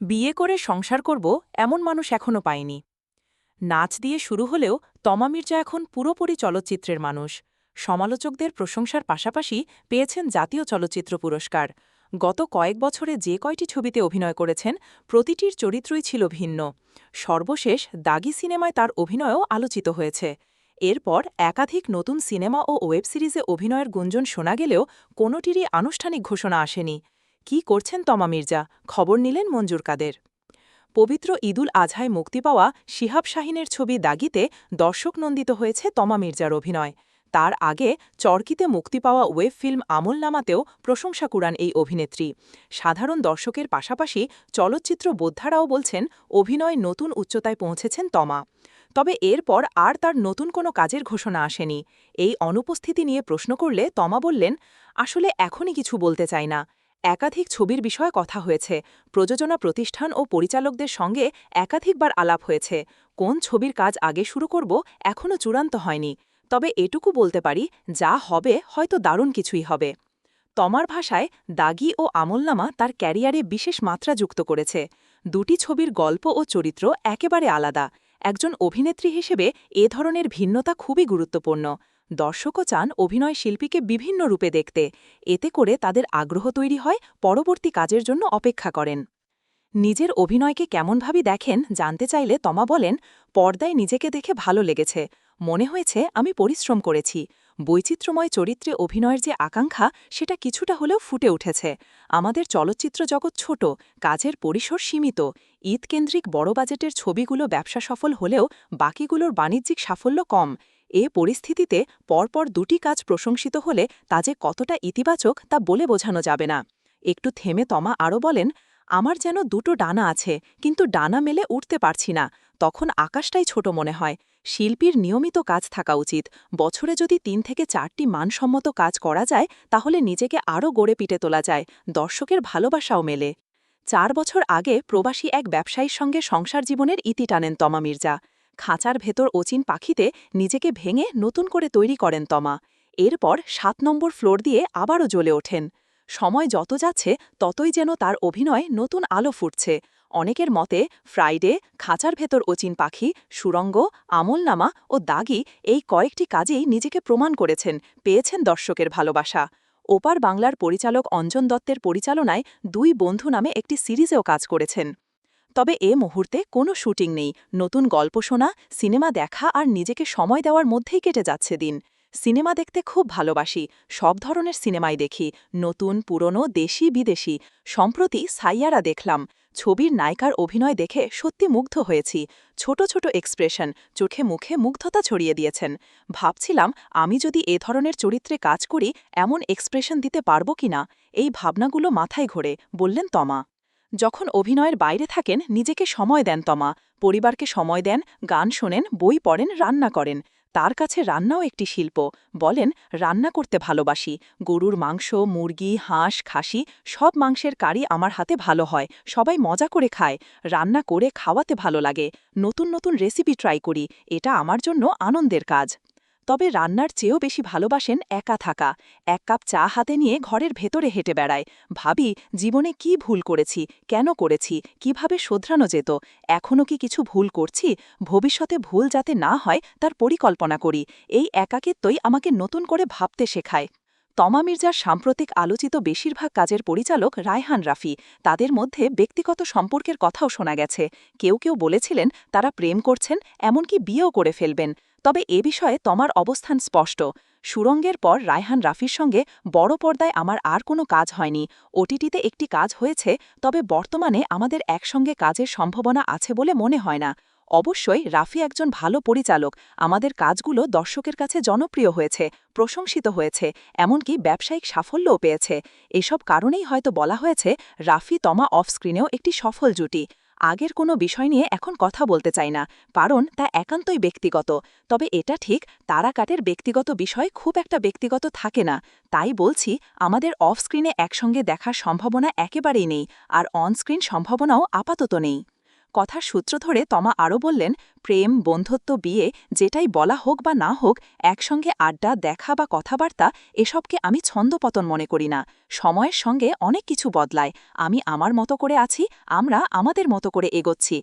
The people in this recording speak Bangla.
বিয়ে করে সংসার করব এমন মানুষ এখনও পায়নি নাচ দিয়ে শুরু হলেও তমা মির্জা এখন পুরোপুরি চলচ্চিত্রের মানুষ। সমালোচকদের প্রশংসার পাশাপাশি পেয়েছেন জাতীয় চলচ্চিত্র পুরস্কার। গত কয়েক বছরে যে কয়টি ছবিতে অভিনয় করেছেন, প্রতিটির চরিত্রই ছিল ভিন্ন। সর্বশেষ দাগি সিনেমায় তার অভিনয়ও আলোচিত হয়েছে। এরপর একাধিক নতুন সিনেমা ও ওয়েব সিরিজে অভিনয়ের গুঞ্জন শোনা গেলেও কোনোটিরই আনুষ্ঠানিক ঘোষণা আসেনি। কি করছেন তমা মির্জা? খবর নিলেন মঞ্জুর কাদের। পবিত্র ঈদুল আজহায় মুক্তি পাওয়া শিহাব শাহিনের ছবি দাগিতে দর্শক নন্দিত হয়েছে তমা মির্জার অভিনয়। তার আগে চরকিতে মুক্তি পাওয়া ওয়েব ফিল্ম আমল নামাতেও প্রশংসা কুড়ান এই অভিনেত্রী। সাধারণ দর্শকের পাশাপাশি চলচ্চিত্র বোদ্ধারাও বলছেন, অভিনয় নতুন উচ্চতায় পৌঁছেছেন তমা। তবে এরপর আর তার নতুন কোনো কাজের ঘোষণা আসেনি। এই অনুপস্থিতি নিয়ে প্রশ্ন করলে তমা বললেন, আসলে এখনই কিছু বলতে চাই না। একাধিক ছবির বিষয়ে কথা হয়েছে। প্রযোজনা প্রতিষ্ঠান ও পরিচালকদের সঙ্গে একাধিকবার আলাপ হয়েছে। কোন ছবির কাজ আগে শুরু করব এখনও চূড়ান্ত হয়নি। তবে এটুকু বলতে পারি, যা হবে হয়তো দারুণ কিছুই হবে। তমার ভাষায় দাগি ও আমলনামা তার ক্যারিয়ারে বিশেষ মাত্রা যুক্ত করেছে। দুটি ছবির গল্প ও চরিত্র একেবারে আলাদা। একজন অভিনেত্রী হিসেবে এ ধরনের ভিন্নতা খুবই গুরুত্বপূর্ণ। দর্শকও চান অভিনয় শিল্পীকে বিভিন্ন রূপে দেখতে। এতে করে তাদের আগ্রহ তৈরি হয়, পরবর্তী কাজের জন্য অপেক্ষা করেন। নিজের অভিনয়কে কেমনভাবে দেখেন, জানতে চাইলে তমা বলেন, পর্দায় নিজেকে দেখে ভালো লেগেছে। মনে হয়েছে আমি পরিশ্রম করেছি। বৈচিত্র্যময় চরিত্রে অভিনয়ের যে আকাঙ্ক্ষা, সেটা কিছুটা হলেও ফুটে উঠেছে। আমাদের চলচ্চিত্র জগৎ ছোট, কাজের পরিসর সীমিত। ঈদকেন্দ্রিক বড় বাজেটের ছবিগুলো ব্যবসা সফল হলেও বাকিগুলোর বাণিজ্যিক সাফল্য কম। এ পরিস্থিতিতে পরপর দুটি কাজ প্রশংসিত হলে তা যে কতটা ইতিবাচক তা বলে বোঝানো যাবে না। একটু থেমে তমা আরও বলেন, আমার যেন দুটো ডানা আছে, কিন্তু ডানা মেলে উঠতে পারছি না। তখন আকাশটাই ছোট মনে হয়। শিল্পীর নিয়মিত কাজ থাকা উচিত। বছরে যদি তিন থেকে চারটি মানসম্মত কাজ করা যায়, তাহলে নিজেকে আরও গড়ে পিটে তোলা যায়। দর্শকের ভালোবাসাও মেলে। চার বছর আগে প্রবাসী এক ব্যবসায়ীর সঙ্গে সংসার জীবনের ইতি টানেন তমা মির্জা। খাঁচার ভেতর অচিন পাখিতে নিজেকে ভেঙে নতুন করে তৈরি করেন তমা। এরপর সাত নম্বর ফ্লোর দিয়ে আবারও জ্বলে ওঠেন। সময় যত যাচ্ছে, ততই যেন তার অভিনয় নতুন আলো ফুটছে। অনেকের মতে, ফ্রাইডে খাঁচার ভেতর অচিন পাখি, সুরঙ্গ, আমলনামা ও দাগি এই কয়েকটি কাজেই নিজেকে প্রমাণ করেছেন, পেয়েছেন দর্শকের ভালোবাসা। ওপার বাংলার পরিচালক অঞ্জন দত্তের পরিচালনায় দুই বন্ধু নামে একটি সিরিজেও কাজ করেছেন। তবে এ মুহূর্তে কোনো শুটিং নেই। নতুন গল্প শোনা, সিনেমা দেখা আর নিজেকে সময় দেওয়ার মধ্যেই কেটে যাচ্ছে দিন। সিনেমা দেখতে খুব ভালোবাসি। সব ধরনের সিনেমাই দেখি। নতুন, পুরনো, দেশি, বিদেশি। সম্প্রতি সাইয়ারা দেখলাম। ছবির নায়িকার অভিনয় দেখে সত্যি মুগ্ধ হয়েছি। ছোট ছোট এক্সপ্রেশন চোখে মুখে মুগ্ধতা ছড়িয়ে দিয়েছেন। ভাবছিলাম, আমি যদি এ ধরনের চরিত্রে কাজ করি, এমন এক্সপ্রেশন দিতে পারব কিনা? এই ভাবনাগুলো মাথায় ঘোরে, বললেন তমা। যখন অভিনয়ের বাইরে থাকেন, নিজেকে সময় দেন তমা। পরিবারকে সময় দেন, গান শোনেন, বই পড়েন, রান্না করেন। তার কাছে রান্নাও একটি শিল্প। বলেন, রান্না করতে ভালোবাসি। গরুর মাংস, মুরগি, হাঁস, খাসি, সব মাংসের কারি আমার হাতে ভালো হয়। সবাই মজা করে খায়। রান্না করে খাওয়াতে ভালো লাগে। নতুন নতুন রেসিপি ট্রাই করি। এটা আমার জন্য আনন্দের কাজ। তবে রান্নার চেয়েও বেশি ভালোবাসেন একা থাকা। এক কাপ চা হাতে নিয়ে ঘরের ভেতরে হেঁটে বেড়ায়। ভাবি, জীবনে কি ভুল করেছি? কেন করেছি? কীভাবে শোধরানো যেত? এখনও কি কিছু ভুল করছি? ভবিষ্যতে ভুল যাতে না হয়, তার পরিকল্পনা করি। এই একাকিত্বই আমাকে নতুন করে ভাবতে শেখায়। তমা মির্জার সাম্প্রতিক আলোচিত বেশিরভাগ কাজের পরিচালক রায়হান রাফি। তাদের মধ্যে ব্যক্তিগত সম্পর্কের কথাও শোনা গেছে। কেউ কেউ বলেছিলেন, তারা প্রেম করছেন, এমনকি বিয়েও করে ফেলবেন। তবে এ বিষয়ে তমার অবস্থান স্পষ্ট। সুরঙ্গের পর রায়হান রাফির সঙ্গে বড় পর্দায় আমার আর কোনো কাজ হয়নি। ওটিটিতে একটি কাজ হয়েছে, তবে বর্তমানে আমাদের একসঙ্গে কাজের সম্ভাবনা আছে বলে মনে হয় না। অবশ্যই রাফি একজন ভালো পরিচালক। আমাদের কাজগুলো দর্শকের কাছে জনপ্রিয় হয়েছে, প্রশংসিত হয়েছে, এমনকি ব্যবসায়িক সাফল্যও পেয়েছে। এসব কারণেই হয়তো বলা হয়েছে, রাফি তমা অফস্ক্রিনেও একটি সফল জুটি। আগের কোনো বিষয় নিয়ে এখন কথা বলতে চাই না, কারণ তা একান্তই ব্যক্তিগত। তবে এটা ঠিক, তারাকাটের ব্যক্তিগত বিষয় খুব একটা ব্যক্তিগত থাকে না। তাই বলছি, আমাদের অফস্ক্রিনে একসঙ্গে দেখার সম্ভাবনা একেবারেই নেই, আর অনস্ক্রিন সম্ভাবনাও আপাতত নেই। কথার সূত্র ধরে তমা আরও বললেন, প্রেম, বন্ধুত্ব, বিয়ে, যেটাই বলা হোক বা না হোক, একসঙ্গে আড্ডা, দেখা বা কথাবার্তা, এসবকে আমি ছন্দপতন মনে করি না। সময়ের সঙ্গে অনেক কিছু বদলায়। আমি আমার মতো করে আছি, আমরা আমাদের মতো করে এগোচ্ছি।